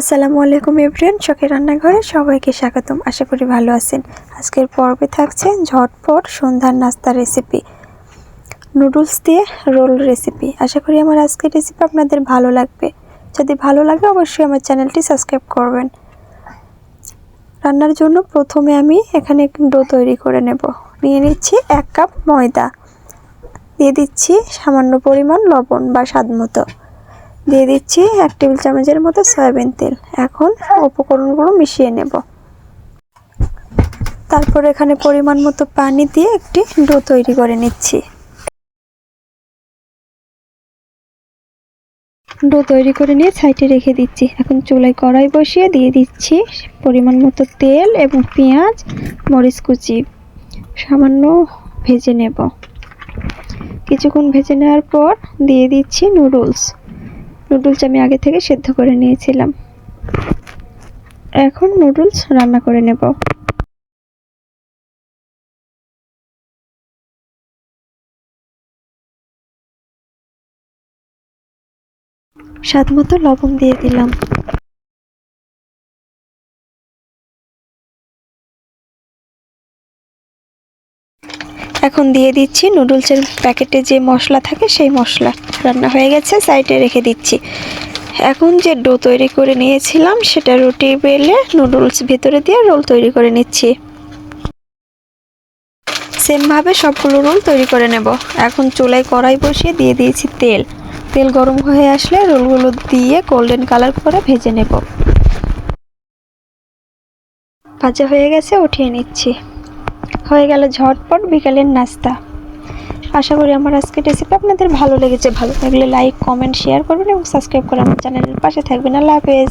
আসসালামু আলাইকুম এভরিয়ান শখের রান্নাঘরে সবাইকে স্বাগতম। আশা করি ভালো আছেন। আজকের পর্বে থাকছে ঝটপট সন্ধ্যার নাস্তা রেসিপি নুডলস দিয়ে রোল রেসিপি আশা করি আমার আজকের রেসিপি আপনাদের ভালো লাগবে। যদি ভালো লাগে অবশ্যই আমার চ্যানেলটি সাবস্ক্রাইব করবেন। রান্নার জন্য প্রথমে আমি এখানে ডো তৈরি করে নেব। নিয়ে নিচ্ছি এক কাপ ময়দা। দিয়ে দিচ্ছি সামান্য পরিমাণ লবণ বা স্বাদ মতো। দিয়ে দিচ্ছি এক টেবিল চামচের মতো সয়াবিন তেল। এখন উপকরণগুলো মিশিয়ে নেব। তারপর এখানে পরিমাণ মতো পানি দিয়ে একটি ডো তৈরি করে নিচ্ছি। ডো তৈরি করে নিয়ে সাইডে রেখে দিচ্ছি। এখন চুলায় কড়াই বসিয়ে দিয়ে দিচ্ছি পরিমাণ মতো তেল এবং পেঁয়াজ, মরিচ কুচি। সামান্য ভেজে নেব। কিছুক্ষণ ভেজে নেওয়ার পর দিয়ে দিচ্ছি নুডলস। নুডলস আমি আগে থেকে সেদ্ধ করে নিয়েছিলাম। এখন নুডলস রান্না করে নেব। স্বাদ মতো লবণ দিয়ে দিলাম। এখন দিয়ে দিচ্ছি নুডলসের প্যাকেটে যে মশলা থাকে সেই মশলা। রান্না হয়ে গেছে, সাইডে রেখে দিচ্ছি। এখন যে ডো তৈরি করে নিয়েছিলাম, সেটা রুটি বেলে নুডলস ভিতরে দিয়ে রোল তৈরি করে নিচ্ছি। সেমভাবে সবগুলো রোল তৈরি করে নেব। এখন চুলায় কড়াই বসিয়ে দিয়ে দিয়েছি তেল। তেল গরম হয়ে আসলে রোলগুলো দিয়ে গোল্ডেন কালার করে ভেজে নেব। ভাজা হয়ে গেছে, উঠিয়ে নিচ্ছি। হয়ে গেল ঝটপট বিকালের নাস্তা। আশা করি আমার আজকের রেসিপি আপনাদের ভালো লেগেছে। ভালো লাগলে লাইক কমেন্ট শেয়ার করবেন এবং সাবস্ক্রাইব করে আমার চ্যানেলের পাশে থাকবেন। আল্লাহ হাফেজ।